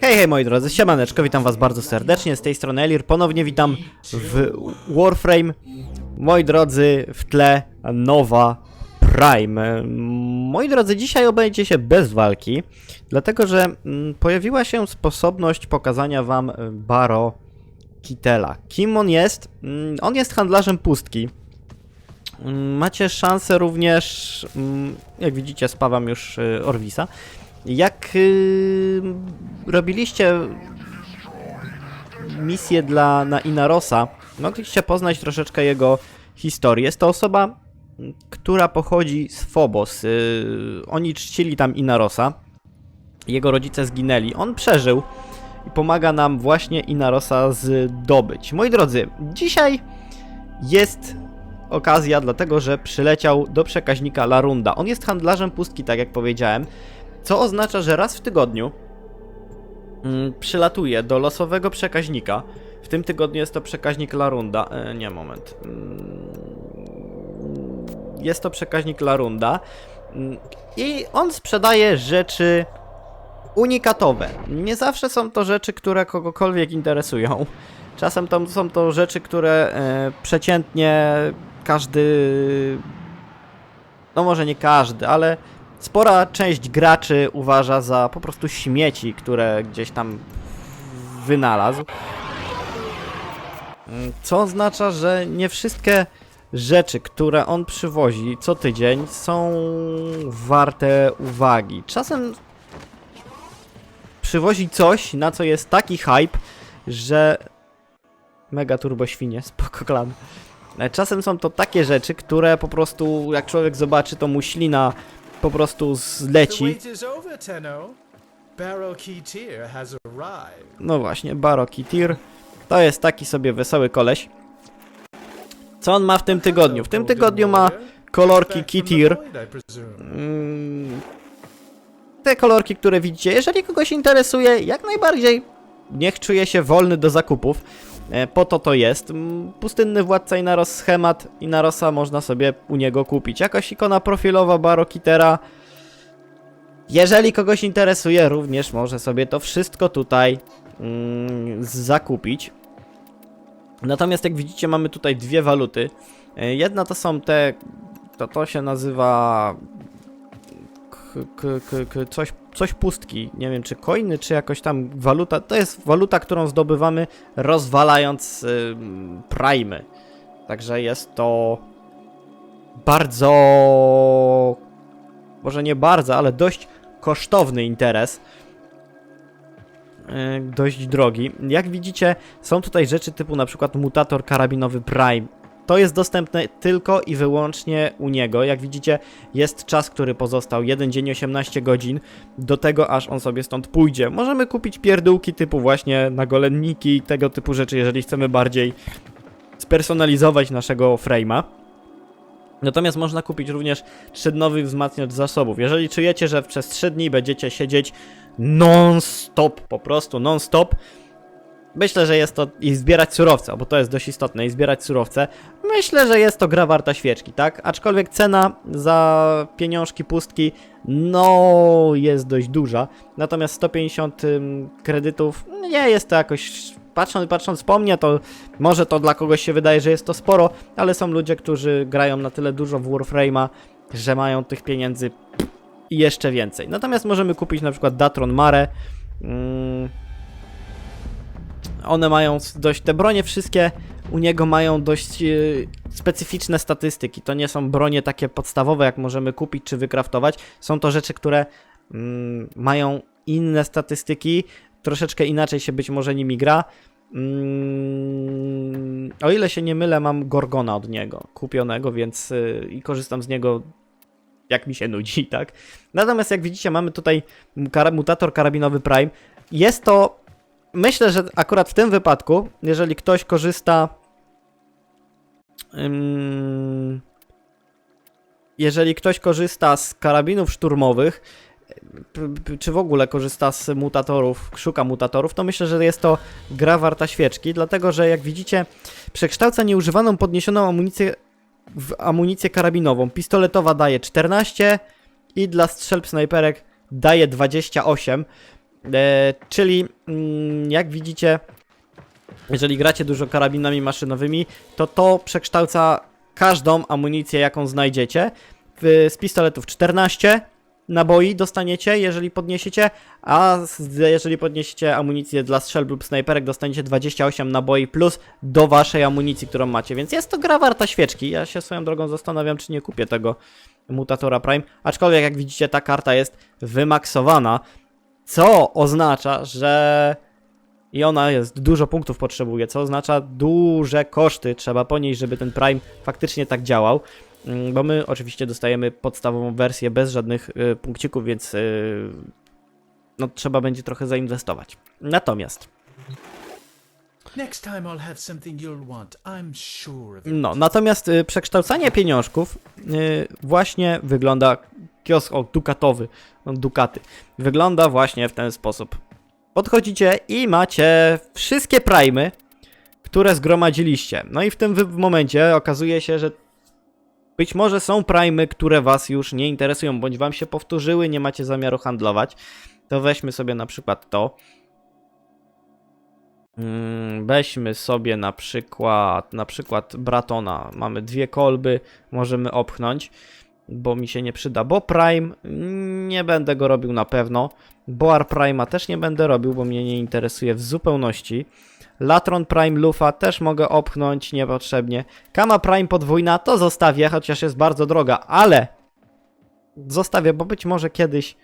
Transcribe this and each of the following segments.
Hej, hej moi drodzy, siemaneczko, witam was bardzo serdecznie, z tej strony Elir, ponownie witam w Warframe. Moi drodzy, w tle nowa Prime. Moi drodzy, dzisiaj obejdzie się bez walki, dlatego że mm, pojawiła się sposobność pokazania wam Baro Kitela. Kim on jest? Mm, On jest handlarzem pustki. Mm, Macie szansę również, jak widzicie, spawam już y, Orwisa. Jak y, robiliście misję dla na Inarosa, mogliście poznać troszeczkę jego historię. Jest to osoba, która pochodzi z Phobos. Y, oni czcili tam Inarosa. Jego rodzice zginęli. On przeżył i pomaga nam właśnie Inarosa zdobyć. Moi drodzy, dzisiaj jest okazja, dlatego że przyleciał do przekaźnika Larunda. On jest handlarzem pustki, tak jak powiedziałem. Co oznacza, że raz w tygodniu mm, przylatuje do losowego przekaźnika. W tym tygodniu jest to przekaźnik Larunda. E, nie, moment. Mm, Jest to przekaźnik Larunda. Mm, I on sprzedaje rzeczy unikatowe. Nie zawsze są to rzeczy, które kogokolwiek interesują. Czasem to są to rzeczy, które e, przeciętnie każdy. No może nie każdy, ale spora część graczy uważa za po prostu śmieci, które gdzieś tam wynalazł. Mm, Co oznacza, że nie wszystkie rzeczy, które on przywozi co tydzień są warte uwagi. Czasem przywozi coś, na co jest taki hype, że mega turbo świnie, spoko klan. E, Czasem są to takie rzeczy, które po prostu jak człowiek zobaczy, to mu ślina po prostu zleci. No właśnie, Baroki Tir. To jest taki sobie wesoły koleś. Co on ma w tym tygodniu? W tym tygodniu ma kolorki Kitir. Mm, Te kolorki, które widzicie, jeżeli kogoś interesuje, jak najbardziej niech czuje się wolny do zakupów. E, Po to to jest. Pustynny władca Inaros schemat Inarosa można sobie u niego kupić. Jakaś ikona profilowa Barokitera. Jeżeli kogoś interesuje, również może sobie to wszystko tutaj mm, zakupić. Natomiast jak widzicie, mamy tutaj dwie waluty. E, Jedna to są te. To, to się nazywa. K, k, k, coś, coś pustki. Nie wiem, czy coiny, czy jakoś tam waluta. To jest waluta, którą zdobywamy rozwalając y, primy. Także jest to bardzo. Może nie bardzo, ale dość kosztowny interes. E, dość drogi. Jak widzicie, są tutaj rzeczy typu na przykład mutator karabinowy Prime. To jest dostępne tylko i wyłącznie u niego. Jak widzicie, jest czas, który pozostał. 1 dzień 18 godzin do tego, aż on sobie stąd pójdzie. Możemy kupić pierdółki typu właśnie nagolenniki i tego typu rzeczy, jeżeli chcemy bardziej spersonalizować naszego frame'a. Natomiast można kupić również trzydnowy wzmacniacz zasobów. Jeżeli czujecie, że przez 3 dni będziecie siedzieć non-stop, po prostu non-stop, myślę, że jest to i zbierać surowce, bo to jest dość istotne, i zbierać surowce, myślę, że jest to gra warta świeczki, tak? Aczkolwiek cena za pieniążki pustki, no, jest dość duża. Natomiast 150 ym, kredytów, nie jest to jakoś patrząc, patrząc po mnie, to może to dla kogoś się wydaje, że jest to sporo, ale są ludzie, którzy grają na tyle dużo w Warframe'a, że mają tych pieniędzy jeszcze więcej. Natomiast możemy kupić na przykład Datron Mare. Mm. One mają dość, te bronie wszystkie u niego mają dość e, specyficzne statystyki. To nie są bronie takie podstawowe, jak możemy kupić czy wykraftować. Są to rzeczy, które mm, mają inne statystyki, troszeczkę inaczej się być może nimi gra. Mm, o ile się nie mylę, mam Gorgona od niego kupionego, więc y, i korzystam z niego jak mi się nudzi, tak? Natomiast jak widzicie, mamy tutaj mutator karabinowy Prime. Jest to, myślę, że akurat w tym wypadku, jeżeli ktoś korzysta. Jeżeli ktoś korzysta z karabinów szturmowych, czy w ogóle korzysta z mutatorów, szuka mutatorów, to myślę, że jest to gra warta świeczki, dlatego że jak widzicie, przekształca nieużywaną podniesioną amunicję w amunicję karabinową. Pistoletowa daje 14 i dla strzelb snajperek daje 28. E, czyli mm, jak widzicie, jeżeli gracie dużo karabinami maszynowymi, to to przekształca każdą amunicję, jaką znajdziecie. Z pistoletów 14 naboi dostaniecie, jeżeli podniesiecie, a jeżeli podniesiecie amunicję dla strzelb lub snajperek, dostaniecie 28 naboi plus do waszej amunicji, którą macie, więc jest to gra warta świeczki. Ja się swoją drogą zastanawiam, czy nie kupię tego mutatora Prime, aczkolwiek jak widzicie ta karta jest wymaksowana, co oznacza, że i ona jest, dużo punktów potrzebuje, co oznacza duże koszty trzeba ponieść, żeby ten Prime faktycznie tak działał. Mm, Bo my oczywiście dostajemy podstawową wersję bez żadnych y, punkcików, więc y, no, trzeba będzie trochę zainwestować. Natomiast, no, natomiast y, przekształcanie pieniążków y, właśnie wygląda, kiosk o, dukatowy, no, dukaty, wygląda właśnie w ten sposób. Podchodzicie i macie wszystkie primy, które zgromadziliście. No i w tym momencie okazuje się, że być może są primy, które was już nie interesują, bądź wam się powtórzyły, nie macie zamiaru handlować. To weźmy sobie na przykład to. Mm, Weźmy sobie na przykład, na przykład Bratona. Mamy dwie kolby, możemy opchnąć, bo mi się nie przyda. Bo Prime nie będę go robił na pewno. Boar Prima też nie będę robił, bo mnie nie interesuje w zupełności. Latron Prime Lufa też mogę opchnąć niepotrzebnie. Kama Prime podwójna to zostawię, chociaż jest bardzo droga, ale zostawię, bo być może kiedyś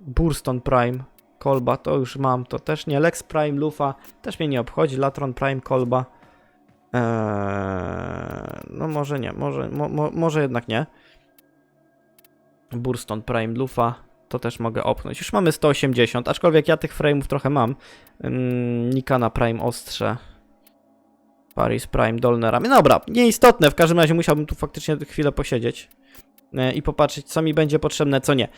Burston Prime kolba to już mam, to też nie. Lex Prime Lufa też mnie nie obchodzi. Latron Prime kolba. Eee, no może nie, może, mo, mo, może jednak nie. Burston Prime Lufa to też mogę opchnąć. Już mamy 180, aczkolwiek ja tych frame'ów trochę mam. Ym, Nikana Prime ostrze. Paris Prime dolne ramię. No Dobra, nieistotne, w każdym razie musiałbym tu faktycznie chwilę posiedzieć e, i popatrzeć, co mi będzie potrzebne, co nie.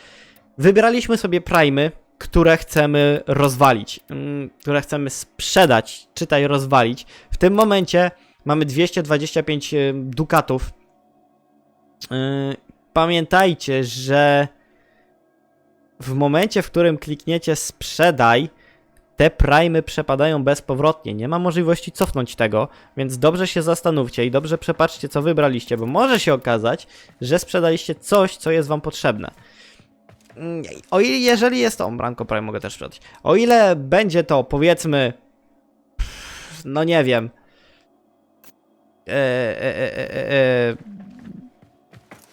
Wybraliśmy sobie primy, które chcemy rozwalić, ym, które chcemy sprzedać, czytaj rozwalić. W tym momencie mamy 225 y, dukatów. Yy, Pamiętajcie, że w momencie, w którym klikniecie sprzedaj, te primy przepadają bezpowrotnie. Nie ma możliwości cofnąć tego, więc dobrze się zastanówcie i dobrze przepatrzcie, co wybraliście, bo może się okazać, że sprzedaliście coś, co jest wam potrzebne. Mm, O ile, jeżeli jest to, Branko Prime mogę też sprzedać. O ile będzie to, powiedzmy, no nie wiem, e, e, e, e, e,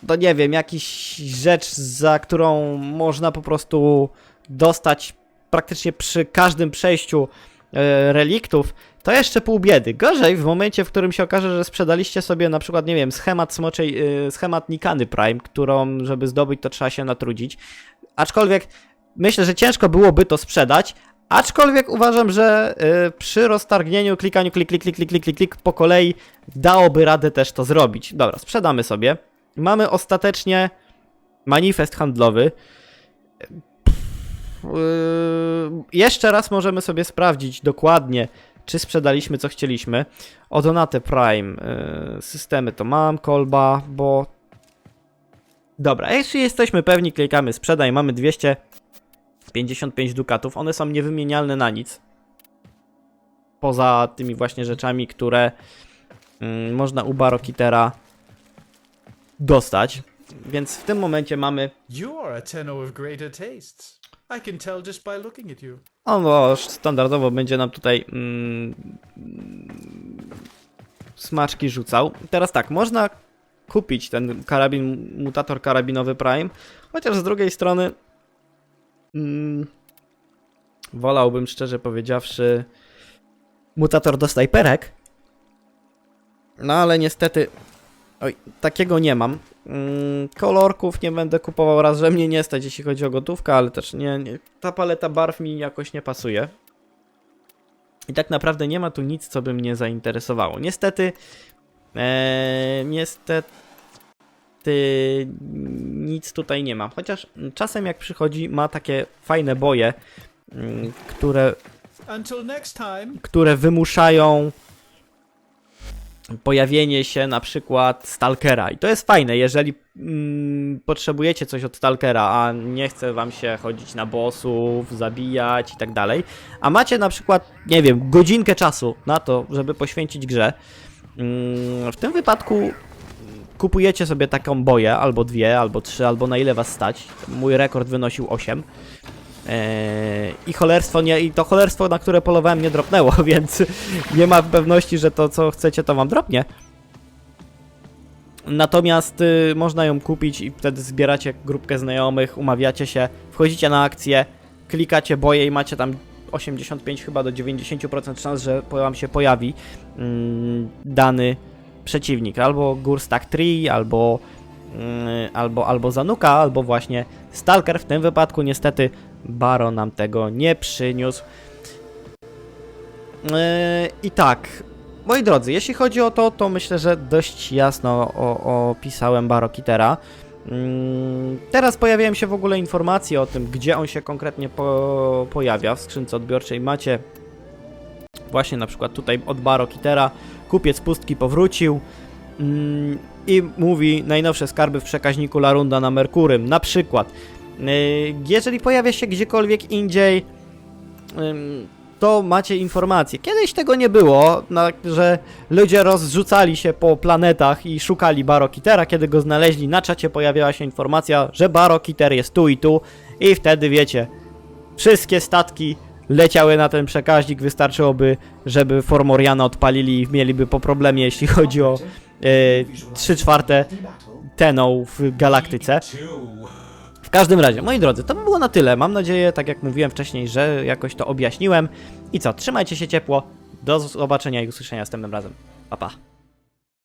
no nie wiem, jakiś rzecz, za którą można po prostu dostać praktycznie przy każdym przejściu e, reliktów, to jeszcze pół biedy. Gorzej w momencie, w którym się okaże, że sprzedaliście sobie na przykład, nie wiem, schemat smoczej, e, schemat Nikany Prime, którą, żeby zdobyć, to trzeba się natrudzić. Aczkolwiek myślę, że ciężko byłoby to sprzedać, aczkolwiek uważam, że e, przy roztargnieniu, klikaniu, klik, klik, klik, klik, klik, klik, klik po kolei dałoby radę też to zrobić. Dobra, sprzedamy sobie. Mamy ostatecznie manifest handlowy. Yy, jeszcze raz możemy sobie sprawdzić dokładnie, czy sprzedaliśmy co chcieliśmy. O Donate Prime yy, systemy to mam, kolba, bo... Dobra, jeśli jesteśmy pewni, klikamy sprzedaj, mamy 255 dukatów, one są niewymienialne na nic. Poza tymi właśnie rzeczami, które yy, można u Barokitera dostać. Więc w tym momencie mamy You are a tenor of greater tastes. I can tell just by looking at you. On no, standardowo będzie nam tutaj mm, smaczki rzucał. Teraz tak, można kupić ten karabin, mutator karabinowy Prime, chociaż z drugiej strony mm, wolałbym szczerze powiedziawszy mutator do snajperek. No ale niestety oj, takiego nie mam. Mm, kolorków nie będę kupował raz, że mnie nie stać jeśli chodzi o gotówkę, ale też nie, nie ta paleta barw mi jakoś nie pasuje. I tak naprawdę nie ma tu nic, co by mnie zainteresowało. Niestety, e, niestety nic tutaj nie ma. Chociaż czasem jak przychodzi, ma takie fajne boje, mm, które które wymuszają pojawienie się na przykład Stalkera. I to jest fajne, jeżeli mm, potrzebujecie coś od Stalkera, a nie chce wam się chodzić na bossów, zabijać i tak dalej, a macie na przykład, nie wiem, godzinkę czasu na to, żeby poświęcić grze, mm, w tym wypadku kupujecie sobie taką boję, albo dwie, albo trzy, albo na ile was stać. Mój rekord wynosił 8. Eee, I cholerstwo nie, i to cholerstwo, na które polowałem, nie dropnęło, więc nie ma pewności, że to co chcecie, to wam dropnie. Natomiast y, można ją kupić i wtedy zbieracie grupkę znajomych, umawiacie się, wchodzicie na akcję, klikacie boje i macie tam 85 chyba do 90% szans, że wam się pojawi mm, dany przeciwnik. Albo Gurstak Tree, albo, mm, albo, albo Zanuka, albo właśnie Stalker. W tym wypadku niestety Baro nam tego nie przyniósł. Yy, I tak, moi drodzy, jeśli chodzi o to, to myślę, że dość jasno opisałem Barokitera. Mm, Teraz pojawiają się w ogóle informacje o tym, gdzie on się konkretnie po, pojawia w skrzynce odbiorczej. Macie właśnie na przykład tutaj od Barokitera, kupiec pustki powrócił mm, i mówi najnowsze skarby w przekaźniku Larunda na Merkurym. Na przykład, jeżeli pojawia się gdziekolwiek indziej, to macie informacje. Kiedyś tego nie było, że ludzie rozrzucali się po planetach i szukali Barokitera. Kiedy go znaleźli, na czacie pojawiała się informacja, że Barokiter jest tu i tu i wtedy wiecie, wszystkie statki leciały na ten przekaźnik, wystarczyłoby, żeby Formoriana odpalili i mieliby po problemie, jeśli chodzi o e, 3 czwarte Tenną w galaktyce. Każdym razie, moi drodzy, to by było na tyle. Mam nadzieję, tak jak mówiłem wcześniej, że jakoś to objaśniłem. I co, trzymajcie się ciepło. Do zobaczenia i usłyszenia następnym razem. Pa, pa.